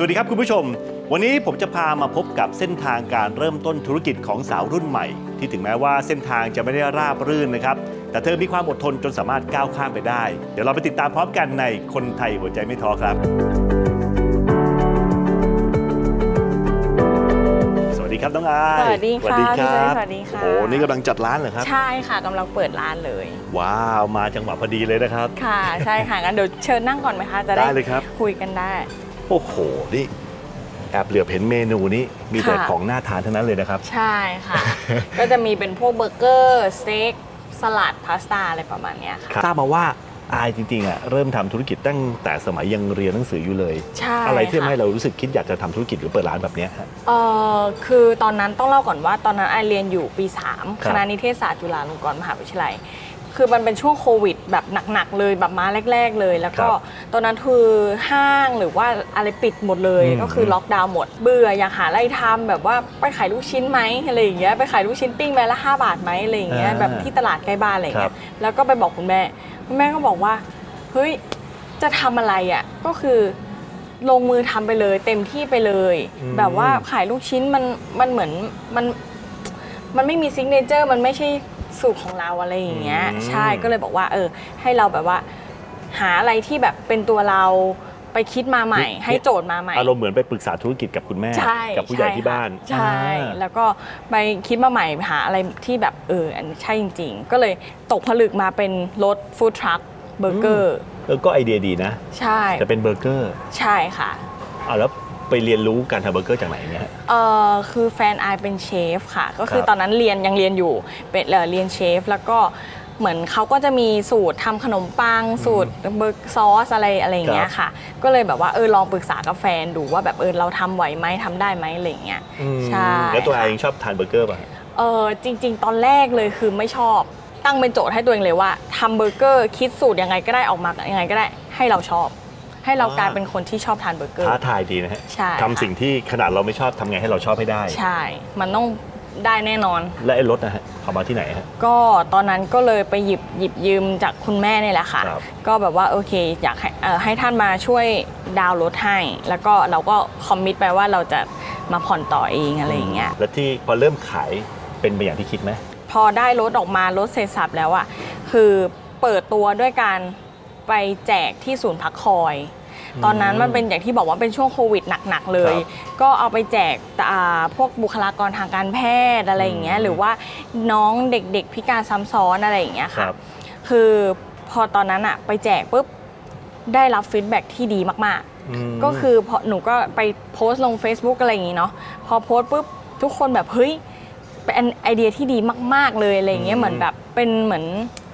สวัสดีครับคุณผู้ชม วันนี้ผมจะพามาพบกับเส้นทางการเริ่มต้นธุรกิจของสาวรุ่นใหม่ ที่ถึงแม้ว่าเส้นทางจะไม่ได้ราบรื่นนะครับ แต่เธอมีความอดทนจนสามารถก้าวข้ามไปได้ เดี๋ยวเราไปติดตามพร้อมกันในคนไทยหัวใจไม่ท้อครับ สวัสดีครับน้องอายสวัสดีค่ะสวัสดีครับพี่เจสวัสดีค่ะโอ้โหนี่กำลังจัดร้านเหรอครับ ใช่ค่ะกำลังเปิดร้านเลย ว้าวมาจังหวะพอดีเลยนะครับ ค่ะ ใช่ค่ะงั้นเดี๋ยวเชิญนั่งก่อนไหมคะจะได้เลยครับ คุยกันได้ โอ้โห นี่แอบเหลือบเห็นเมนูนี้มีแต่ค่ะ ของน่าทานทั้งนั้นเลยนะครับ ใช่ค่ะ ก็จะมีเป็นพวกเบอร์เกอร์ สเต็ก สลัด พาสต้าอะไรประมาณเนี้ยค่ะ ทราบมาว่าอายจริงๆอะเริ่มทำธุรกิจตั้งแต่สมัยยังเรียนหนังสืออยู่เลย ใช่อะไรที่ทำค่ะให้เรารู้สึกคิดอยากจะทำธุรกิจหรือเปิดร้านแบบเนี้ยฮะ เอ่อคือตอนนั้นต้องเล่าก่อนว่าตอนนั้นไอเรียนอยู่ปี 3ครัคบณะนิเทศศาสตร์จุฬาลงกรณ์มหาวิทยาลัย คือมันเป็นช่วงโควิดแบบหนักๆเลยแบบมาแรก ๆ เลย แล้วก็ตอนนั้นคือห้างหรือว่าอะไรปิดหมดเลยอืมก็คือล็อกดาวน์หมดเบื่ออยากหาอะไรทำแบบว่าไปขายลูกชิ้นไหมอะไรอย่างเงี้ยไปขายลูกชิ้นปิ้งแม้ละ5บาทไหมอะไรอย่างเงี้ยแบบที่ตลาดใกล้บ้านอะไรอย่างเงี้ยแล้วก็ไปบอกคุณแม่คุณแม่ก็บอกว่าเฮ้ยจะทำอะไรอะก็คือลงมือทำไปเลย เต็มที่ไปเลย แบบว่าขายลูกชิ้นมันมันเหมือนมันมันไม่มีซิกเนเจอร์มันไม่ใช่ สูตรของเราอะไรอย่างเงี้ยใช่ก็เลยบอกว่า เออ ให้เราแบบว่า หาอะไรที่แบบเป็นตัวเราไปคิดมาใหม่ ให้โจทย์มาใหม่ อารมณ์เหมือนไปปรึกษาธุรกิจกับคุณแม่ ใช่กับผู้ใหญ่ช่ที่บ้านค่ะใช่ อ่า แล้วก็ไปคิดมาใหม่หาอะไรที่แบบเอออันใช่จริง ๆ ก็เลยตกผลึกมาเป็นรถฟู้ดทรัคเบอร์เกอร์เออก็ไอเดียดีนะ ใช่แต่เป็นเบอร์เกอร์ใช่ค่ะอ่าแล้ว ไปเรียนรู้การทำเบอร์เกอร์จากไหนเนี่ยฮะเออคือแฟนไอายเป็นเชฟค่ะ ก็คือครับตอนนั้นเรียนยังเรียนอยู่เป็นเอ่อเรียนเชฟ แล้วก็เหมือนเขาก็จะมีสูตรทำขนมปัง สูตรเบอร์ซอสอะไรอะไรอย่างเงี้ยค่ะ ก็เลยแบบว่าเออลองปรึกษากับแฟนดูว่าแบบเออเราทำไหวไหมทำได้ไหมอะไรอย่างเงี้ยใช่แล้วตัวไอเองชอบทานเบอร์เกอร์ป่ะฮะเออจริง ๆ ตอนแรกเลยคือไม่ชอบตั้งเป็นโจทย์ให้ตัวเองเลยว่าทำเบอร์เกอร์คิดสูตรยังไงก็ได้ออกมายังไงก็ได้ให้เราชอบ ให้เรากลายเป็นคนที่ชอบทานเบอร์เกอร์ท้าทายดีนะฮะใช่ทำสิ่งที่ขนาดเราไม่ชอบทำไงให้เราชอบให้ได้ ใช่ มันต้องได้แน่นอน และไอ้รถนะฮะเอามาที่ไหนฮะ ก็ตอนนั้นก็เลยไปหยิบหยิบยืมจากคุณแม่นี่แหละค่ะ ครับก็แบบว่าโอเคอยากให้เอ่อให้ท่านมาช่วยดาวน์รถให้ แล้วก็เราก็คอมมิตไปว่าเราจะมาผ่อนต่อเองอะไรอย่างเงี้ย แล้วที่พอเริ่มขายเป็นไปอย่างที่คิดไหม พอได้รถออกมารถเสร็จสับแล้วอะคือเปิดตัวด้วยการไปแจกที่ศูนย์พักคอย ตอนนั้นมันเป็นอย่างที่บอกว่าเป็นช่วงโควิดหนักๆเลยครับก็เอาไปแจกอ่าพวกบุคลากรทางการแพทย์อะไรอย่างเงี้ยอืมหรือว่าน้องเด็กๆพิการซ้ำซ้อนอะไรอย่างเงี้ยคค่ะรับคือพอตอนนั้นอะไปแจกปุ๊บได้รับฟีดแบ็กที่ดีมากมๆก็คือพอหนูก็ไปโพสต์ลง Facebook อะไรอย่างงี้เนาะพอโพสต์ปุ๊บทุกคนแบบเฮ้ยเป็นไอเดียที่ดีมาก ๆเลยอะไรอย่างเงี้อืยมเหมือนแบบเป็นเหมือน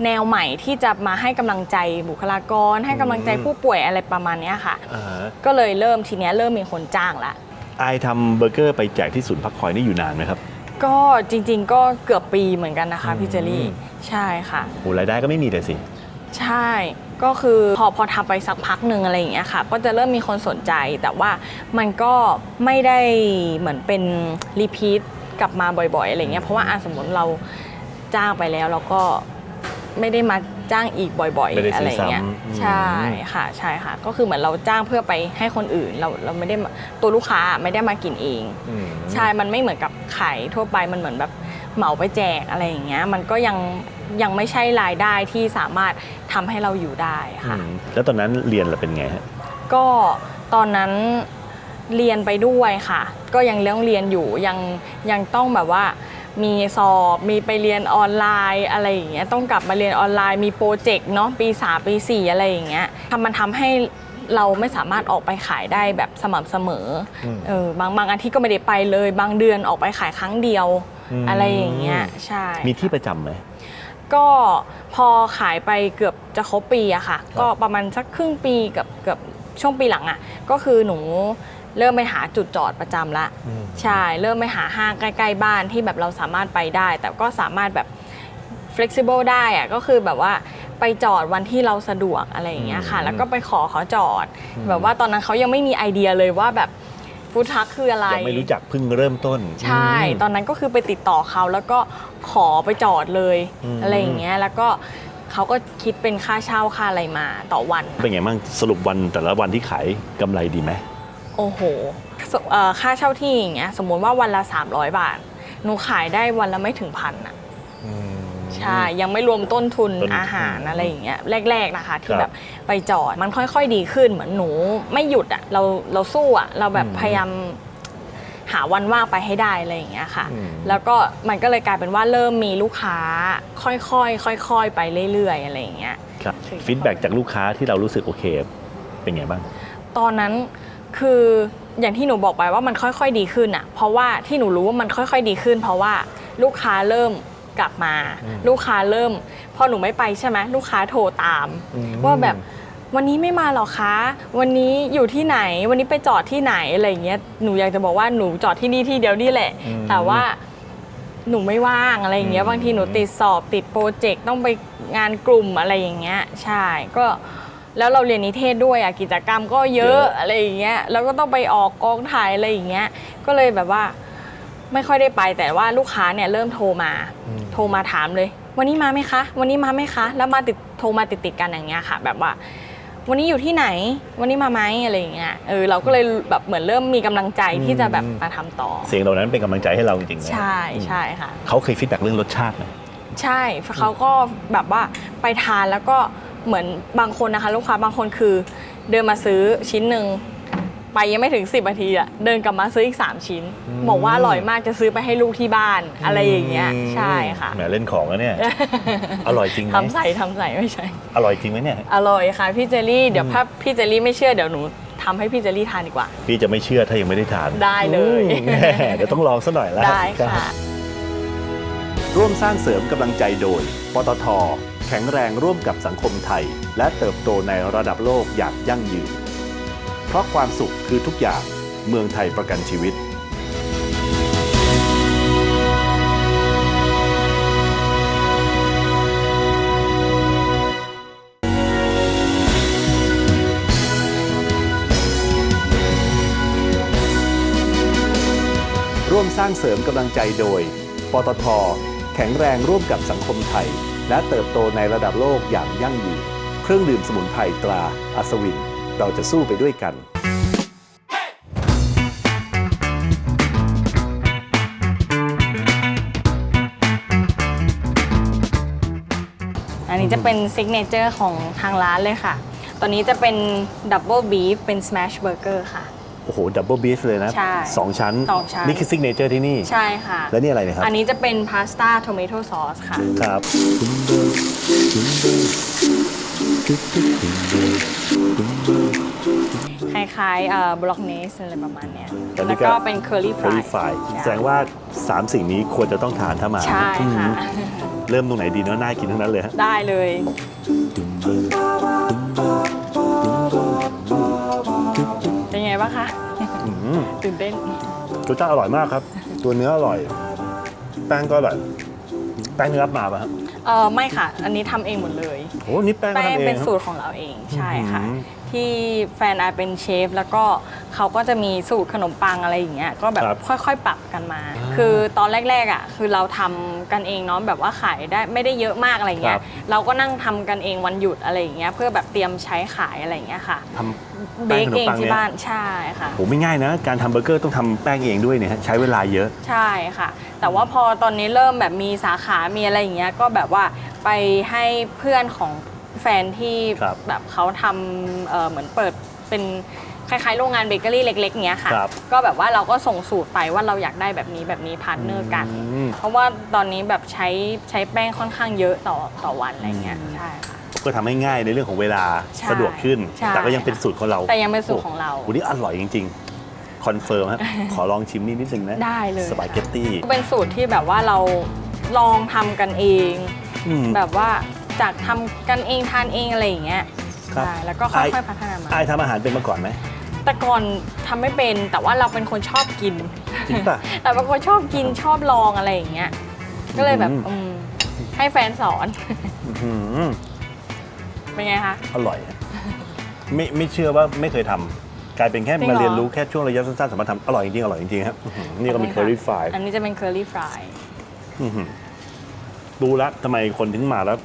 แนวใหม่ที่จะมาให้กำลังใจบุคลากร ให้กำลังใจอืมผู้ป่วยอะไรประมาณเนี้ยค่ะ อ่าฮะก็เลยเริ่มทีเนี้ยเริ่มมีคนจ้างละ ไอทำเบอร์เกอร์ไปแจกที่ศูนย์พักคอยนี่อยู่นานไหมครับ ก็จริงๆ ก็เกือบปีเหมือนกันนะคะอืมพี่เจอรี่ใช่ค่ะ โหรายได้ก็ไม่มีเลยสิ ใช่ก็คือพอพอทำไปสักพักหนึ่งอะไรอย่างเงี้ยค่ะ ก็จะเริ่มมีคนสนใจแต่ว่ามันก็ไม่ได้เหมือนเป็นรีพีทกลับมาบ่อยๆอะไรเงี้ยเพราะว่าอะสมมติเรา จ้างไปแล้วเราก็ไม่ได้มาจ้างอีกบ่อยไม่ได้ๆอะไรเงี้ยซื้อซ้ำอืมใช่ค่ะใช่ค่ะ ก็คือเหมือนเราจ้างเพื่อไปให้คนอื่น เราเราไม่ได้มาตัวลูกค้าไม่ได้มากินเอง อืม ใช่ มันไม่เหมือนกับขายทั่วไป มันเหมือนแบบเหมาไปแจกอะไรอย่างเงี้ย มันก็ยังยังไม่ใช่รายได้ที่สามารถทำให้เราอยู่ได้อืค่ะมแล้วตอนนั้นเรียนเราเป็นไงฮะ ก็ตอนนั้นเรียนไปด้วยค่ะ ก็ยังเรื่องเรียนอยู่ยังยังต้องแบบว่า มีสอบมีไปเรียนออนไลน์อะไรอย่างเงี้ยต้องกลับมาเรียนออนไลน์มีโปรเจกต์เนาะปี3ปี4อะไรอย่างเงี้ยทำมันทำให้เราไม่สามารถออกไปขายได้แบบสม่ำเสมออมเออบางบางอาทิตย์ก็ไม่ได้ไปเลย บางเดือนออกไปขายครั้งเดียวอืมอะไรอย่างเงี้ยใช่มีที่ประจำไหมก็พอขายไปเกือบจะครบปีอะค่ะ ก็ประมาณสักครึ่งปีกับเกือบช่วงปีหลังอะก็คือหนู เริ่มไปหาจุดจอดประจำละอืม ใช่ เริ่มไปหาห้างใกล้ ๆ บ้านที่แบบเราสามารถไปได้ แต่ก็สามารถแบบ flexible ได้อะก็คือแบบว่าไปจอดวันที่เราสะดวกอะไรอย่างเงี้ยค่ะ อืมแล้วก็ไปขอเขาจอดแบบว่าตอนนั้นเขายังไม่มีไอเดียเลยว่าแบบฟู้ดทัคคืออะไร ยังไม่รู้จักเพิ่งเริ่มต้นใช่อืมตอนนั้นก็คือไปติดต่อเขาแล้วก็ขอไปจอดเลยอืม อะไรอย่างเงี้ย แล้วก็เขาก็คิดเป็นค่าเช่าค่าอะไรมาต่อวัน เป็นไงบ้างสรุปวันแต่ละวันที่ขายกำไรดีไหม โอ้โหสเอ่อค่าเช่าที่อย่างเงี้ยสมมุติว่าวันละ 300 บาท หนูขายได้วันละไม่ถึงพันอะใช่ ยังไม่รวมต้นทุนต้นทุนอาหารอะไรอย่างเงี้ยแรก ๆนะคะ ที่ครับแบบไปจอดมันค่อยๆดีขึ้นเหมือนหนูไม่หยุดอะเราเราสู้อะเราแบบอืมพยายามหาวันว่างไปให้ได้อะไรอย่างเงี้ยค่ะอืมแล้วก็มันก็เลยกลายเป็นว่าเริ่มมีลูกค้าค่อยๆค่อยๆไปเรื่อยๆอะไรอย่างเงี้ยครับถึงฟีดแบ็จากลูกค้าที่เรารู้สึกโอเคเป็นไงบ้าง ตอนนั้น คืออย่างที่หนูบอกไปว่ามันค่อยๆดีขึ้นอะเพราะว่าที่หนูรู้ว่ามันค่อยๆดีขึ้น เพราะว่าลูกค้าเริ่มกลับมาอืมลูกค้าเริ่ม พอหนูไม่ไปใช่ไหมลูกค้าโทรตามอืมว่าแบบวันนี้ไม่มาหรอคะ วันนี้อยู่ที่ไหน วันนี้ไปจอดที่ไหนอะไรอย่างเงี้ย หนูอยากจะบอกว่าหนูจอดที่นี่ที่เดียวนี่แหละอืมแต่ว่าหนูไม่ว่างอะไรอย่างเงี้ยอืมบางทีหนูติดสอบติดโปรเจกต์ต้องไปงานกลุ่มอะไรอย่างเงี้ย ใช่ ก็ แล้วเราเรียนนิเทศด้วยอะกิจกรรมก็เยอะอะไรอย่างเงี้ยแล้วก็ต้องไปออกกองถ่ายอะไรอย่างเงี้ยก็เลยแบบว่าไม่ค่อยได้ไปแต่ว่าลูกค้าเนี่ยเริ่มโทรมาอืมโทรมาถามเลย วันนี้มาไหมคะ วันนี้มาไหมคะ แล้วมาติดโทรมาติดติดๆกันอย่างเงี้ยค่ะ แบบว่า วันนี้อยู่ที่ไหน วันนี้มาไหมอะไรอย่างเงี้ยเออเราก็เลยแบบเหมือนเริ่มมีกำลังใจที่จะแบบมาทำต่อ เสียงเหล่านั้นเป็นกำลังใจให้เราจริงๆนะใช่ใช่ค่ะเขาเคยฟีดแบ็เรื่องรสชาติไหมใช่เขาก็แบบว่าไปทานแล้วก็ เหมือนบางคนนะคะ ลูกค้าบางคนคือ เดินมาซื้อชิ้นหนึ่งไปยังไม่ถึง 10นาทีอะเดินกลับมาซื้ออีก 3 ชิ้นบอกว่าอร่อยมากจะซื้อไปให้ลูกที่บ้าน อะไรอย่างเงี้ยใช่ค่ะแหมเล่นของแล้วเนี่ย อร่อยจริงไหมทำใส่ทำใส่ไม่ใช่ อร่อยจริงไหมเนี่ย อร่อยค่ะพี่เจลลี่เดี๋ยวถ้าพี่เจลลี่ไม่เชื่อเดี๋ยวหนูทำให้พี่เจลลี่ทานดีกว่า พี่จะไม่เชื่อถ้ายังไม่ได้ทานได้เลย อืมแหมเดี๋ยวต้องลองซะหน่อยแล้วได้รับ ค่ะ ร่วมสร้างเสริมกำลังใจโดย ปตท แข็งแรงร่วมกับสังคมไทย และเติบโตในระดับโลกอย่างยั่งยืน เพราะความสุขคือทุกอย่างเมืองไทยประกันชีวิตร่วมสร้างเสริมกำลังใจโดย ปตท แข็งแรงร่วมกับสังคมไทย และเติบโตในระดับโลกอย่างยั่งยืน เครื่องดื่มสมุนไพรตราอัศวิน เราจะสู้ไปด้วยกันอันนี้จะเป็นซิกเนเจอร์ของทางร้านเลยค่ะ ตอนนี้จะเป็นดับเบิลบีฟเป็นสแมชเบอร์เกอร์ค่ะ โอ้โหดับเบิลบีฟเลยนะใช่สองชั้น สองชั้น นี่คือซิกเนเจอร์ที่นี่ ใช่ค่ะ แล้วนี่อะไรเนะครับ อันนี้จะเป็นพาสต้าโทเมโตซอสค่ะ ครับ คล้ายๆเอ่อบล็อกเนสอะไรประมาณเนี้ยอันนี้แล้วก็ ก็เป็นเคอรี่ฟเฟรารนยฟรายแสดงว่า 3 สิ่งนี้ควรจะต้องทานถ้ามาใช่อืค่ะมเริ่มตรงไหนดีเนาะน่ากินทั้งนั้นเลยฮะได้เลยเบ้างคะอืมตื่นเต้นรสชาติอร่อยมากครับ ตัวเนื้ออร่อย แป้งก็อร่อย แป้งเนื้อรับมาป่ะครับเออไม่ค่ะ อันนี้ทำเองหมดเลยโอ้นี่แป้งก็แป้งทำเองเป็นครับ สูตรของเราเองใช่ค่ะ อืม ที่แฟนอาเป็นเชฟแล้วก็ เขาก็จะมีสูตรขนมปังอะไรอย่างเงี้ยก็แบบครับค่อยๆ ปรับกันมาอ่าคือตอนแรกๆอะคือเราทำกันเองเนาะแบบว่าขายได้ไม่ได้เยอะมากอะไรเงี้ครัยบ เราก็นั่งทำกันเองวันหยุดอะไรอย่างเงี้ยเพื่อแบบเตรียมใช้ขายอะไรอย่างเงี้ยค่ะทำเบแป้งคขนมเองปังที่เนี่ยบ้านใช่ค่ะ โหไม่ง่ายนะ การทำเบอร์เกอร์ต้องทำแป้งเองด้วยเนี่ยฮะใช้เวลาเยอะ ใช่ค่ะ แต่ว่าพอตอนนี้เริ่มแบบมีสาขามีอะไรอย่างเงี้ยก็แบบว่าไปให้เพื่อนของแฟนที่ครับแบบเขาทำเอ่อเหมือนเปิด เป็นคล้ายๆโรงงานเบเกอรี่เล็กๆเงี้ยค่ะ ครับก็แบบว่าเราก็ส่งสูตรไปว่าเราอยากได้แบบนี้แบบนี้พาร์ทเนอร์กัน อืม เพราะว่าตอนนี้แบบใช้ใช้แป้งค่อนข้างเยอะต่อต่อวันอะไรเงี้ยใช่ค่ะ ก็ทำให้ง่ายในเรื่องของเวลาใช่สะดวกขึ้น ใช่แต่ก็ยังเป็นสูตรของเราแต่ยังเป็นสูตรของเราโอ้โหนี่อร่อยจริงๆ คอนเฟิร์มครับ ขอลองชิมนิดนิดนึงนะได้เลย สปาเกตตี้เป็นสูตรที่แบบว่าเราลองทำกันเอง อืม แบบว่าจากทำกันเองทานเองอะไรอย่างเงี้ย ครับใช่แล้วก็ค่ไอ้อยๆพัฒนามา อายทำอาหารเป็นมาก่อนไหม แต่ก่อนทำไม่เป็นแต่ว่าเราเป็นคนชอบกิน จริงป่ะ แต่เป็นคนชอบกินชอบลองอะไรอย่างเงี้ย ก็เลยแบบอืมอืมให้แฟนสอน อื้อหือเป็นไงคะ อร่อยอะไม่ไม่เชื่อว่าไม่เคยทำกลายเป็นแค่จริงเหรมาอ เรียนรู้แค่ช่วงระยะสั้นๆสามารถทำอร่อยจริงๆอร่อยจริงๆครับอื้อหือนี่ก็มีเคอรี่ฟรายอันนี้จะเป็นเคอรี่ฟรายดูแล้วทำไมคนถึงมาแล้ว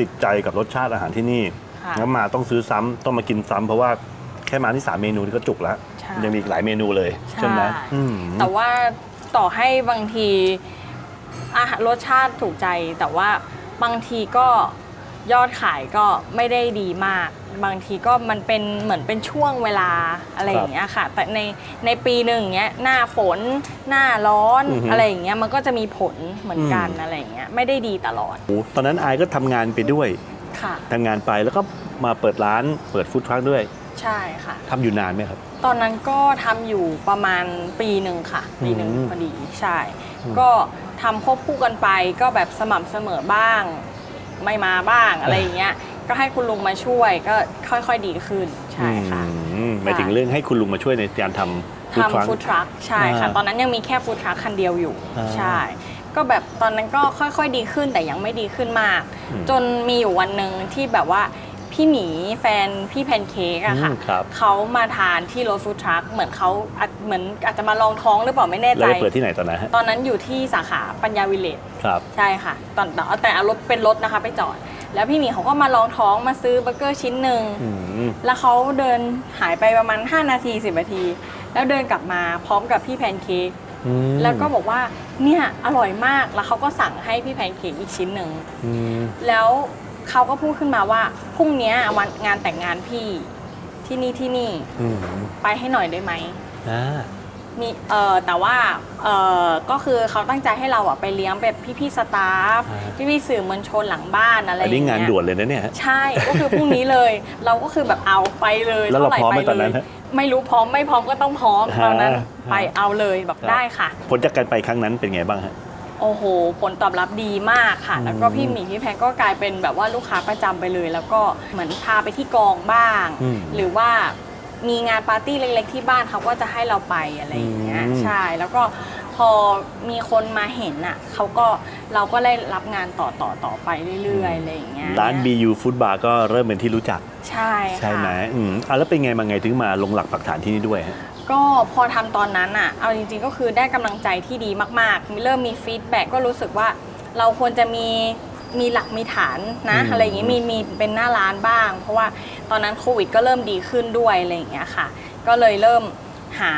ติดใจกับรสชาติอาหารที่นี่ ค่ะแล้วมาต้องซื้อซ้ำต้องมากินซ้ำเพราะว่าแค่มาที่3เมนูนี่ก็จุกแล้ว ใช่ ยังมีอีกหลายเมนูเลยใช่ไหมอืม แต่ว่าต่อให้บางทีอาหารรสชาติถูกใจ แต่ว่าบางทีก็ยอดขายก็ไม่ได้ดีมาก บางทีก็มันเป็นเหมือนเป็นช่วงเวลาอะไรอย่างเงี้ยค่ะ แต่ในในปีหนึ่งเงี้ยหน้าฝนหน้าร้อนอือฮึ อะไรอย่างเงี้ยมันก็จะมีผลเหมือนกันอืมอะไรอย่างเงี้ยไม่ได้ดีตลอด โอ้ตอนนั้นอายก็ทำงานไปด้วย ค่ะ ทำงานไปแล้วก็มาเปิดร้านเปิดฟู้ดทรัคด้วยใช่ค่ะ ทำอยู่นานไหมครับ ตอนนั้นก็ทำอยู่ประมาณปีหนึ่งค่ะ ปีหนึ่งอืมพอดีใช่ อืมก็ทำควบคู่กันไปก็แบบสม่ำเสมอบ้าง ไม่มาบ้างอะไรอย่างเงี้ย ก็ให้คุณลุงมาช่วยก็ค่อยๆดีขึ้นใช่ค่ะ อืมหมายถึงเรื่องให้คุณลุงมาช่วยในการทำฟู้ดทรัค ทำฟู้ดทรัคใช่ค่ะ อ่าตอนนั้นยังมีแค่ฟู้ดทรัคคันเดียวอยู่ อ่า ใช่ ก็แบบตอนนั้นก็ค่อยๆดีขึ้นแต่ยังไม่ดีขึ้นมาก อืมจนมีอยู่วันหนึ่งที่แบบว่าพี่หมีแฟนพี่แพนเค้กอะค่ะอืมครับ เขามาทานที่รถฟู้ดทรัคเหมือนเขาอาจเหมือนอาจจะมาลองท้องหรือเปล่าไม่แน่แล้วใจไปเปิดที่ไหนตอนนั้นฮะตอนนั้นอยู่ที่สาขาปัญญาวิลเลจ ครับ ใช่ค่ะ ตอนแต่แต่เอารถเป็นรถนะคะไปจอด แล้วพี่หมีเขาก็มาลองท้องมาซื้อเบอร์เกอร์ชิ้นหนึ่ง อืม แล้วเขาเดินหายไปประมาณ 5 นาที 10 นาที แล้วเดินกลับมาพร้อมกับพี่แพนเค้ก อืมแล้วก็บอกว่าเนี่ยอร่อยมากแล้วเขาก็สั่งให้พี่แพนเค้กอีกชิ้นหนึ่ง อืมแล้วเขาก็พูดขึ้นมาว่าพรุ่งเนี้ยวันงานแต่งงานพี่ที่นี่ที่นี่อืมไปให้หน่อยได้ไหม อ่า มีเอ่อแต่ว่าเอ่อก็คือเขาตั้งใจให้เราอะไปเลี้ยงแบบพี่ๆสตาฟอ่า พี่ๆสื่อมวลชนหลังบ้านอะไรออันย่างนี้เงี้ยงานด่วนเลยนะเนี่ย ใช่ก็คือพรุ่งนี้เลย เราก็คือแบบเอาไปเลยแล้วเราท่พร้อมไหมปตอนนั้นเลยฮะไม่รู้พร้อมไม่พร้อมก็ต้องพร้อมฮะตอนนั้นฮะไปเอาเลยแบบครับได้ค่ะ ผลจากการไปครั้งนั้นเป็นไงบ้างฮะ โอ้โห ผลตอบรับดีมากค่ะอืมแล้วก็พี่หมีพี่แพนก็กลายเป็นแบบว่าลูกค้าประจำไปเลย แล้วก็เหมือนพาไปที่กองบ้าง อืมหรือว่า มีงานปาร์ตี้เล็กๆที่บ้านเขาก็จะให้เราไปอะไรอย่างเงี้ยอืม ใช่แล้วก็พอมีคนมาเห็นอะเขาก็เราก็ได้รับงานต่อต่อต่อไปเรื่อยๆอะไรอย่างเงี้ยร้าน BU Food Bar ก็เริ่มเป็นที่รู้จัก ใช่ค่ะ ใช่ไหมอืมอะแล้วเป็นไงมาไงถึงมาลงหลักปักฐานที่นี่ด้วยฮะ ก็พอทำตอนนั้นอะ เอาจริงๆก็คือได้กำลังใจที่ดีมากๆ เริ่มมีฟีดแบ็กก็รู้สึกว่าเราควรจะมีมีหลักมีฐานนะ อืมอะไรอย่างงี้มีมีเป็นหน้าร้านบ้าง เพราะว่า ตอนนั้นโควิดก็เริ่มดีขึ้นด้วยอะไรอย่างเงี้ยค่ะ ก็เลยเริ่มหา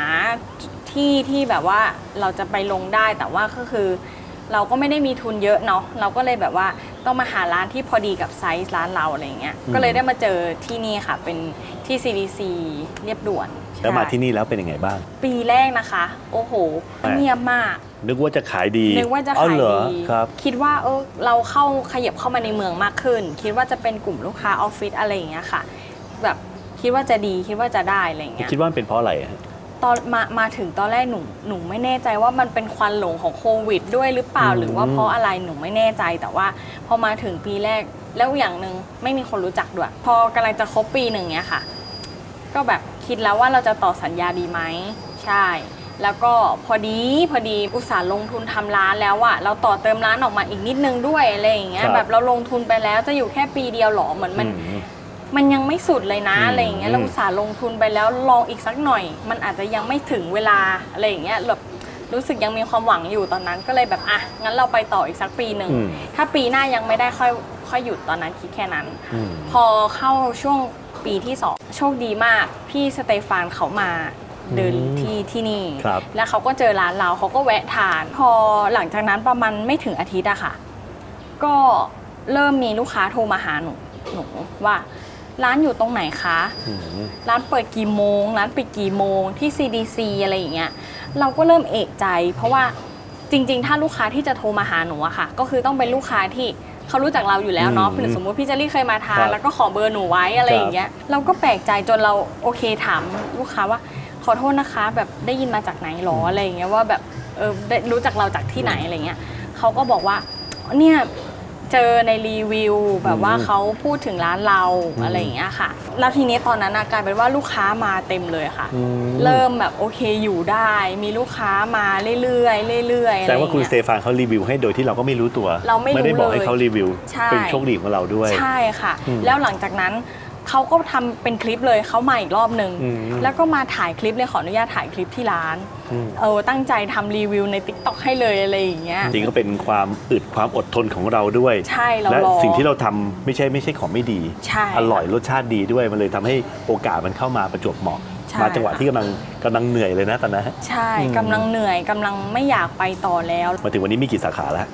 ที่ที่แบบว่าเราจะไปลงได้แต่ว่าก็คือ เราก็ไม่ได้มีทุนเยอะเนาะเราก็เลยแบบว่าต้องมาหาร้านที่พอดีกับไซส์ร้านเราอะไรอย่างเงี้ยอืมก็เลยได้มาเจอที่นี่ค่ะเป็นที่ CDC เรียบด่วนแล้วมาใช่ที่นี่แล้วเป็นยังไงบ้าง ปีแรกนะคะ โอ้โหอะเงียบมาก นึกว่าจะขายดีนึกว่าจะอ๋อขายเหรอดีครับคิดว่าเออเราเข้าขยับเข้ามาในเมืองมากขึ้น คิดว่าจะเป็นกลุ่มลูกค้าออฟฟิศอะไรอย่างเงี้ยค่ะ แบบคิดว่าจะดีคิดว่าจะได้อะไรอย่างเงี้ยคิดว่ามันเป็นเพราะอะไรฮะ ตอนมามาถึงตอนแรกหนูหนูไม่แน่ใจว่ามันเป็นควันหลงของโควิด ด้วยหรือเปล่าอืมหรือว่าเพราะอะไรหนูไม่แน่ใจแต่ว่าพอมาถึงปีแรกแล้วอย่างหนึ่งไม่มีคนรู้จักด้วย พอกำลังจะครบปีหนึ่งเนี้ยค่ะ ก็แบบคิดแล้วว่าเราจะต่อสัญญาดีไหมใช่ แล้วก็พอดีพอดีอุตสาห์ลงทุนทำร้านแล้วอะเราต่อเติมร้านออกมาอีกนิดนึงด้วยอะไรอย่างเงี้ยครับ แบบเราลงทุนไปแล้วจะอยู่แค่ปีเดียวหรอเหมือนมัน อื มมันยังไม่สุดเลยนะอืมอะไรอย่างเงี้ยเราอุตส่าห์ลงทุนไปแล้วลองอีกสักหน่อย มันอาจจะยังไม่ถึงเวลาอะไรอย่างเงี้ยแบบรู้สึกยังมีความหวังอยู่ตอนนั้นก็เลยแบบอะงั้นเราไปต่ออีกสักปีหนึ่งอืมถ้าปีหน้ายังไม่ได้ค่อยค่อยหยุดตอนนั้นคิดแค่นั้นอืมพอเข้าช่วงปีที่สองโชคดีมาก พี่สเตฟานเขามาเดินอืมที่ที่นี่ครับแล้วเขาก็เจอร้านเราเขาก็แวะทาน พอหลังจากนั้นประมาณไม่ถึงอาทิตย์อะค่ะ ก็เริ่มมีลูกค้าโทรมาหาหนูหนูว่า ร้านอยู่ตรงไหนคะ อืม ร้านเปิดกี่โมง ร้านปิดกี่โมงที่ CDC อะไรอย่างเงี้ยเราก็เริ่มเอกใจ เพราะว่าจริง ๆ ถ้าลูกค้าที่จะโทรมาหาหนูอะค่ะ ก็คือต้องเป็นลูกค้าที่เขารู้จักเราอยู่แล้วเนาะอืมคือสมมติพี่เจลลี่เคยมาทาครันบแล้วก็ขอเบอร์หนูไว้อะไรอย่างเงี้ยเราก็แปลกใจจนเราโอเคถามลูกค้าว่าขอโทษนะคะ แบบได้ยินมาจากไหนหรออะไรอย่างเงี้ยว่าแบบเออได้รู้จักเราจากที่ไหนอะไรเงี้ยเขาก็บอกว่าเนี่ย เจอในรีวิว แบบว่าอืมเขาพูดถึงร้านเราอืมอะไรอย่างเงี้ยค่ะ แล้วทีนี้ตอนนั้นน่ะกลายเป็นว่าลูกค้ามาเต็มเลยค่ะอืมเริ่มแบบโอเคอยู่ได้ มีลูกค้ามาเรื่อยๆเรื่อยๆแสดงว่าคุณอะสไรเตอย่งเงี้ยฟานเขารีวิวให้โดยที่เราก็ไม่รู้ตัว เราไม่รู้ได้บอกให้เลยเขารีวิวใช่เป็นโชคดีของเราด้วย ใช่ค่ะอืมแล้วหลังจากนั้น เขาก็ทำเป็นคลิปเลยเขามาอีกรอบหนึ่งอืมแล้วก็มาถ่ายคลิปเลยขออนุญาตถ่ายคลิปที่ร้านอืม เออตั้งใจทำรีวิวใน t ิ k t o k ให้เลยอะไรอย่างเงี้ย จริงก็เป็นความอึดความอดทนของเราด้วย ใช่เราและรอ สิ่งที่เราทำไม่ใช่ไม่ใช่ของไม่ดี ใช่อร่อยรสชาติดีด้วยมันเลยทำให้โอกาสมันเข้ามาประจวบเหมาะ ใช่มาจังหวะที่กำลังกำลังเหนื่อยเลยนะตอนนั้นใช่อืม กำลังเหนื่อยกำลังไม่อยากไปต่อแล้ว มาถึงวันนี้มีกี่สาขาแล้ว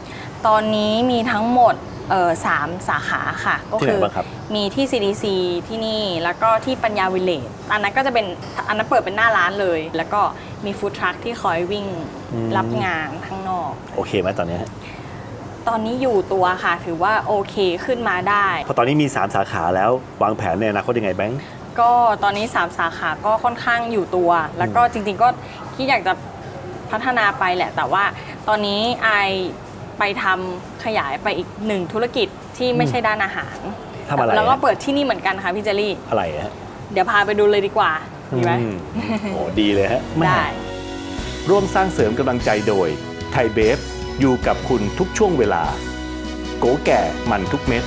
ตอนนี้มีทั้งหมด เออสามสาขาค่ะ ก็ที่ไหนคือบ้างครับ มีที่ CDC ที่นี่แล้วก็ที่ปัญญาวิลเลจอันนั้นก็จะเป็นอันนั้นเปิดเป็นหน้าร้านเลย แล้วก็มีฟู้ดทรัคที่คอยวิ่งรับงานข้างนอก โอเคไหมตอนนี้ตอนนี้อยู่ตัวค่ะ ถือว่าโอเคขึ้นมาได้ เพราะตอนนี้มี 3 สาขาแล้ววางแผนในอนาคตยังไงแบงค์ ก็ตอนนี้ 3 สาขาก็ค่อนข้างอยู่ตัว แล้วก็จริงๆก็คิดอยากจะพัฒนาไปแหละ แต่ว่าตอนนี้ไอ ไปทำขยายไปอีกหนึ่งธุรกิจที่ไม่ใช่ด้านอาหารทำอะไรแล้วก็ฮะเปิดที่นี่เหมือนกันค่ะพี่เจรี่ อะไรฮะเดี๋ยวพาไปดูเลยดีกว่าดีไหมอืมโอ้ดีเลยฮะแม่ได้ ร่วมสร้างเสริมกำลังใจโดยไทยเบฟอยู่กับคุณทุกช่วงเวลา โกแก่มันทุกเม็ด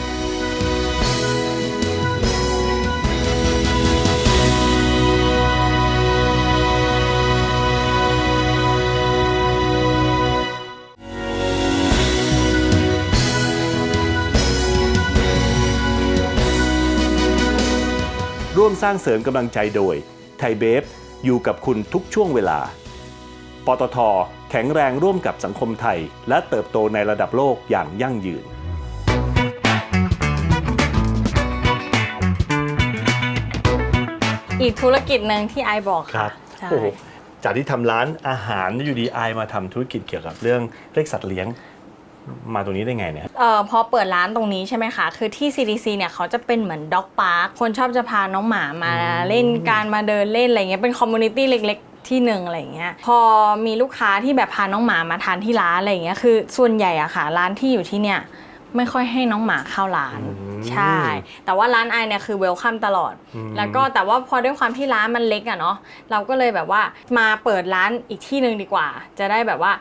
ร่วมสร้างเสริมกำลังใจโดย ไทยเบฟ อยู่กับคุณทุกช่วงเวลา ปตท แข็งแรงร่วมกับสังคมไทย และเติบโตในระดับโลกอย่างยั่งยืนอีกธุรกิจหนึ่งที่ไอบอกค่ะใช่ โอ้โหจากที่ทำร้านอาหารอยู่ดีไอมาทำธุรกิจเกี่ยวกับเรื่องเลขสัตว์เลี้ยง มาตรงนี้ได้ไงเนี่ย เอ่อพอเปิดร้านตรงนี้ใช่ไหมคะ คือที่ CDC เนี่ยเขาจะเป็นเหมือนด็อกพาร์ค คนชอบจะพาน้องหมามาเล่นการมาเดินเล่นอะไรเงี้ย เป็นคอมมูนิตี้เล็ก ๆ ที่หนึ่งอะไรเงี้ย พอมีลูกค้าที่แบบพาน้องหมามาทานที่ร้านอะไรเงี้ย คือส่วนใหญ่อะค่ะ ร้านที่อยู่ที่เนี่ยไม่ค่อยให้น้องหมาเข้าร้าน อืม ใช่ แต่ว่าร้านไอเนี่ยคือเวลคัมตลอด อืม แล้วก็แต่ว่าพอด้วยความที่ร้านมันเล็กอะเนาะเราก็เลยแบบว่ามาเปิดร้านอีกที่หนึ่งดีกว่า จะได้แบบว่า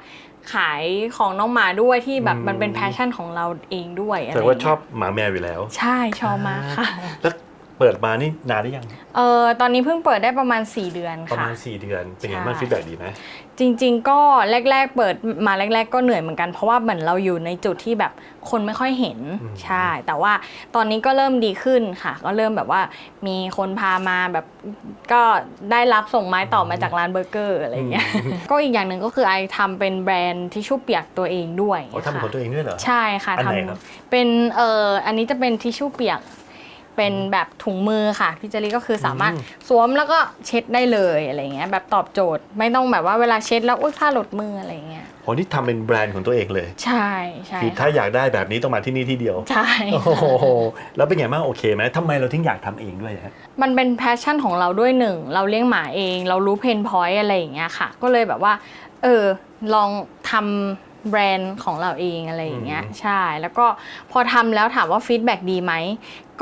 ขายของน้องหมาด้วยที่แบบมันเป็นแพชชั่นของเราเองด้วยะไรแต่ว่าเงี้ยชอบหมาแมวอยู่แล้ว ใช่ชอบมากค่ะแล้ว เปิดมานี่นานได้ยัง เออตอนนี้เพิ่งเปิดได้ประมาณ 4 เดือนประค่ะ มาณ 4 เดือน เป็นไงใช่บ้างฟีดแบ็ดีไหม จริง ๆ ก็แรก ๆ เปิดมาแรก ๆ ก็เหนื่อยเหมือนกันเพราะว่าเหมือนเราอยู่ในจุดที่แบบคนไม่ค่อยเห็นอืม ใช่ แต่ว่าตอนนี้ก็เริ่มดีขึ้นค่ะ ก็เริ่มแบบว่ามีคนพามาแบบก็ได้รับส่งไม้ต่อมาจากร้านเบอร์เกอร์อะไรอย่างเงี้ยก็อีกอย่างหนึ่งก็คือไอทำเป็นแบรนด์ทิชชู่เปียกตัวเองด้วยอ๋อทำเป็นของตัวเองด้วยเหรอ ใช่ค่ะอันไหนทำครับ เป็นเอ่ออันนี้จะเป็นทิชชู่เปียก เป็นแบบถุงมือค่ะพี่เจลี่ก็คือสามารถอืมสวมแล้วก็เช็ดได้เลยอะไรเงี้ยแบบตอบโจทย์ไม่ต้องแบบว่าเวลาเช็ดแล้วอุ้ยผ้าหลุดมืออะไรเงี้ยอ๋อนี่ทำเป็นแบรนด์ของตัวเองเลย ใช่ใช่คือถ้าอยากได้แบบนี้ต้องมาที่นี่ที่เดียว ใช่โอ้โหแล้วเป็นไงบ้างโอเคไหมทำไมเราถึงอยากทำเองด้วยฮะมันเป็นแพชชั่นของเราด้วยหนึ่งเราเลี้ยงหมาเอง เรารู้เพนพอยต์อะไรอย่างเงี้ยค่ะ ก็เลยแบบว่า เออลองทำแบรนด์ของเราเองอะไรอย่างเงี้ยอืมใช่ แล้วก็พอทำแล้วถามว่าฟีดแบ็ดีไหม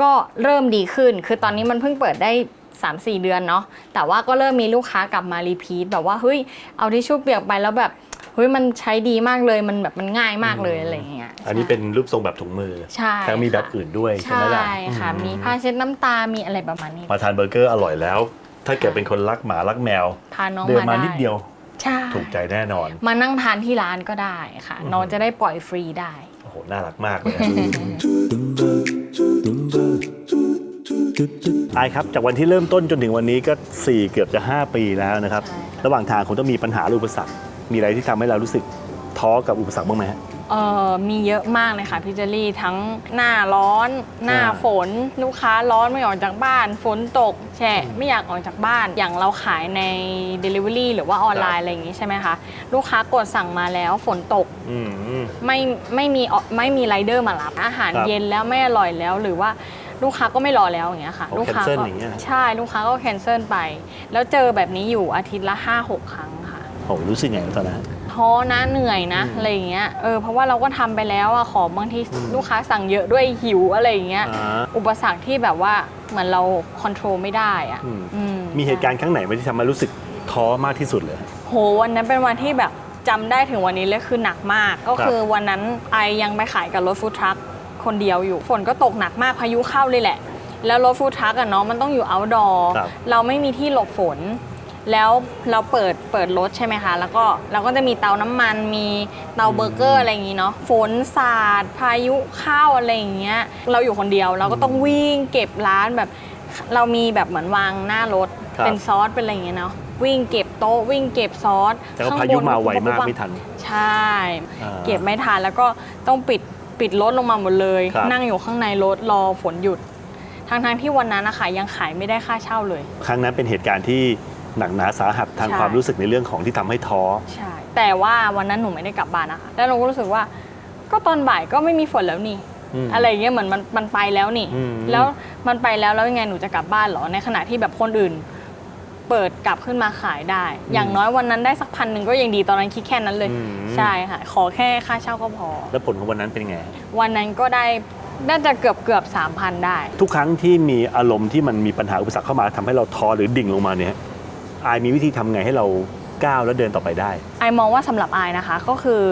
ก็เริ่มดีขึ้น คือตอนนี้มันเพิ่งเปิดได้3-4 เดือนเนาะ แต่ว่าก็เริ่มมีลูกค้ากลับมารีพีทแบบว่าเฮ้ย เอาทิชชู่เปียกไปแล้วแบบเฮ้ยมันใช้ดีมากเลยมันแบบมันง่ายมากเลยอะไรอย่างเงี้ยอันนี้เป็นรูปทรงแบบถุงมือใช่แถมมีแบบค่ะอื่นด้วยใช่ใช่ไหมล่ะค่ะอืมีผ้าเช็ดน้ำตา มีอะไรประมาณนี้ มาทานเบอร์เกอร์อร่อยแล้ว ถ้าเกิดเป็นคนรักหมารักแมวพาน้องเดินมามาได้นิดเดียวใช่ถูกใจแน่นอน มานั่งทานที่ร้านก็ได้ค่ะอืมน้องจะได้ปล่อยฟรีได้โอ้โหน่ารักมากเลย ไอายครับ จากวันที่เริ่มต้นจนถึงวันนี้ก็ 4 เกือบจะ 5 ปีแล้วนะครับ ระหว่างทางคงต้องมีปัญหาหรืออุปสรรค มีอะไรที่ทำให้เรารู้สึกท้อกับอุปสรรคบ้างไหมฮะ เอ่อมีเยอะมากเลยค่ะพี่เจลี่ทั้งหน้าร้อน หน้าอ่าฝน ลูกค้าร้อนไม่ออกจากบ้าน ฝนตก แฉะไม่อยากออกจากบ้าน อย่างเราขายใน Delivery หรือว่าออนไลน์อะไรอย่างงี้ใช่ไหมคะลูกค้ากดสั่งมาแล้วฝนตกอืม ไม่ไม่มีไม่มีไรเดอร์มารับอาหารครับ เย็นแล้วไม่อร่อยแล้วหรือว่า ลูกค้าก็ไม่รอแล้วอย่างเงี้ยค่ะ อ๋อลูกค้า cancel ก็อย่างเงี้ยนะ ใช่ลูกค้าก็แคนเซิลไป แล้วเจอแบบนี้อยู่อาทิตย์ละ 5-6 ครั้งค่ะโอ้รู้สึกไงตอนนั้น ท้อนะเหนื่อยนะอืมอะไรอย่างเงี้ยเออเพราะว่าเราก็ทำไปแล้วอะของบางทีอืม ลูกค้าสั่งเยอะด้วยหิวอะไรอย่างเงี้ย อ่า อุปสรรคที่แบบว่าเหมือนเราคอนโทรลไม่ได้อะอืม อืมีเหตุการณ์ครั้งไหนไหมที่ทำให้รู้สึกท้อมากที่สุดเลย โหวันนั้นเป็นวันที่แบบจำได้ถึงวันนี้เลยคือหนักมาก ก็คือวันนั้นไอยังไปขายกับรถฟู้ดทรัค คนเดียวอยู่ ฝนก็ตกหนักมากพายุเข้าเลยแหละ แล้วรถฟู้ดทรัคอะเนาะมันต้องอยู่ outdoor ครับ เราไม่มีที่หลบฝน แล้วเราเปิดเปิดรถใช่ไหมคะ แล้วก็เราก็จะมีเตาน้ำมันมีเตาเบอร์เกอร์อะไรอย่างงี้เนาะฝนสาดพายุเข้าอะไรอย่างเงี้ยเราอยู่คนเดียวเราก็ต้องวิ่งเก็บร้านแบบ เรามีแบบเหมือนวางหน้ารถครับ เป็นซอสเป็นอะไรอย่างเงี้ยเนาะวิ่งเก็บโต๊ะวิ่งเก็บซอสแต่ก็ข้งพายุบนมาไวมากปุ๊บไม่ทัน ใช่ อ่า เก็บไม่ทันแล้วก็ต้องปิด ปิดรถลงมาหมดเลย ครับ นั่งอยู่ข้างในรถรอฝนหยุดทางทางๆที่วันนั้นนะคะยังขายไม่ได้ค่าเช่าเลย ครั้งนั้นเป็นเหตุการณ์ที่หนักหนาสาหัสทางใช่ ความรู้สึกในเรื่องของที่ทำให้ท้อ ใช่ แต่ว่าวันนั้นหนูไม่ได้กลับบ้านนะคะแล้วหนูก็รู้สึกว่า ก็ตอนบ่ายก็ไม่มีฝนแล้วนี่ อืมอะไรอย่างเงี้ยเหมือนมันมันไปแล้วนี่ อืม แล้วมันไปแล้วแล้วยังไงหนูจะกลับบ้านเหรอ ในขณะที่แบบคนอื่น เปิดกลับขึ้นมาขายได้ อย่างน้อยวันนั้นได้สักพันหนึ่งก็ยังดีตอนนั้นคิดแค่นั้นเลย อืม ใช่ค่ะ ขอแค่ค่าเช่าก็พอ แล้วผลของวันนั้นเป็นไง วันนั้นก็ได้น่าจะเกือบเกือบสามพันได้ ทุกครั้งที่มีอารมณ์ที่มันมีปัญหาอุปสรรคเข้ามาทำให้เราท้อหรือดิ่งลงมาเนี่ยอายมีวิธีทำไงให้เราก้าวแล้วเดินต่อไปได้ ไอมองว่าสำหรับไอนะคะก็คือ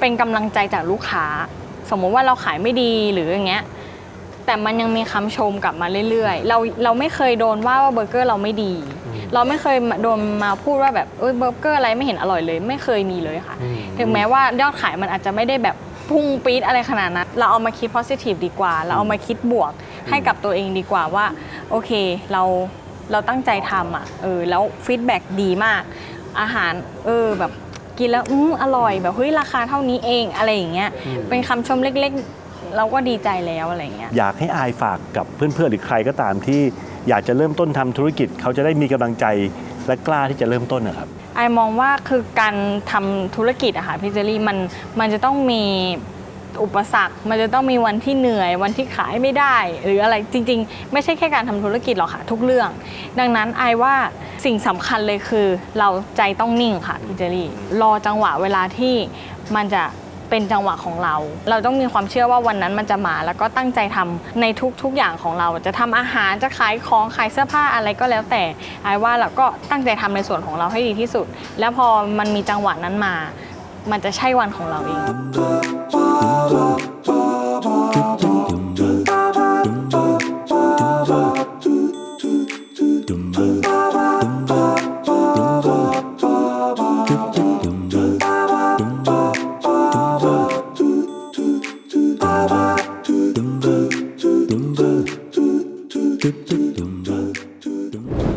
เป็นกำลังใจจากลูกค้า สมมุติว่าเราขายไม่ดีหรืออย่างเงี้ย แต่มันยังมีคำชมกลับมาเรื่อยๆ เราเราไม่เคยโดนว่าว่าเบอร์เกอร์เราไม่ดีอืมเราไม่เคยโดนมาพูดว่าแบบเอ้ยเบอร์เกอร์อะไรไม่เห็นอร่อยเลย ไม่เคยมีเลยค่ะอืมถึงแม้ว่ายอดขายมันอาจจะไม่ได้แบบพุ่งปี๊ดอะไรขนาดนั้น เราเอามาคิด positive ดีกว่า เราเอามาคิดบวกให้กับตัวเองดีกว่าว่า โอเคเราเราตั้งใจทำอะเออแล้วฟีดแบ็กดีมาก อาหารเออแบบกินแล้วอืมอร่อยแบบเฮ้ยราคาเท่านี้เองอะไรอย่างเงี้ยอืมเป็นคำชมเล็กๆ เราก็ดีใจแล้วอะไรอย่างเงี้ยอยากให้อายฝากกับเพื่อนๆหรือใครก็ตามที่อยากจะเริ่มต้นทำธุรกิจ เขาจะได้มีกำลังใจและกล้าที่จะเริ่มต้นนะครับไอมองว่าคือการทำธุรกิจอะค่ะพี่เจอรี่มันมันจะต้องมีอุปสรรค มันจะต้องมีวันที่เหนื่อย วันที่ขายไม่ได้ หรืออะไรจริง ๆ ไม่ใช่แค่การทำธุรกิจหรอกค่ะทุกเรื่อง ดังนั้นไอว่าสิ่งสำคัญเลยคือ เราใจต้องนิ่งค่ะพี่เจอรี่รอจังหวะเวลาที่มันจะ เป็นจังหวะของเรา เราต้องมีความเชื่อว่าวันนั้นมันจะมา แล้วก็ตั้งใจทำในทุก ๆ อย่างของเรา จะทำอาหารจะขายของขายเสื้อผ้าอะไรก็แล้วแต่ไอ้ว่าเราก็ตั้งใจทำในส่วนของเราให้ดีที่สุด แล้วพอมันมีจังหวะนั้นมา มันจะใช่วันของเราเอง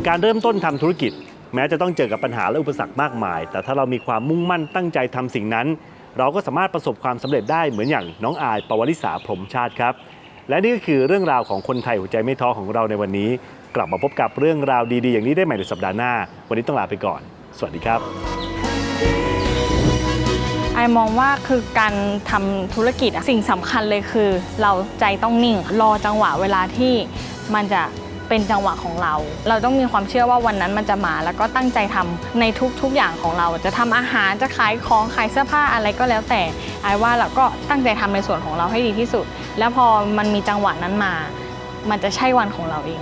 การเริ่มต้นทำธุรกิจ แม้จะต้องเจอกับปัญหาและอุปสรรคมากมาย แต่ถ้าเรามีความมุ่งมั่นตั้งใจทำสิ่งนั้น เราก็สามารถประสบความสำเร็จได้เหมือนอย่างน้องอายปวริษาพรมชาติครับ และนี่ก็คือเรื่องราวของคนไทยหัวใจไม่ท้อของเราในวันนี้ กลับมาพบกับเรื่องราวดีๆ อย่างนี้ได้ใหม่ในสัปดาห์หน้า วันนี้ต้องลาไปก่อน สวัสดีครับไอมองว่าคือการทำธุรกิจสิ่งสำคัญเลยคือ เราใจต้องนิ่ง รอจังหวะเวลาที่มันจะ เป็นจังหวะของเรา เราต้องมีความเชื่อว่าวันนั้นมันจะมา แล้วก็ตั้งใจทำในทุกๆอย่างของเรา จะทำอาหารจะขายของขายเสื้อผ้าอะไรก็แล้วแต่ไอ้ว่าเราก็ตั้งใจทำในส่วนของเราให้ดีที่สุด แล้วพอมันมีจังหวะนั้นมา มันจะใช่วันของเราเอง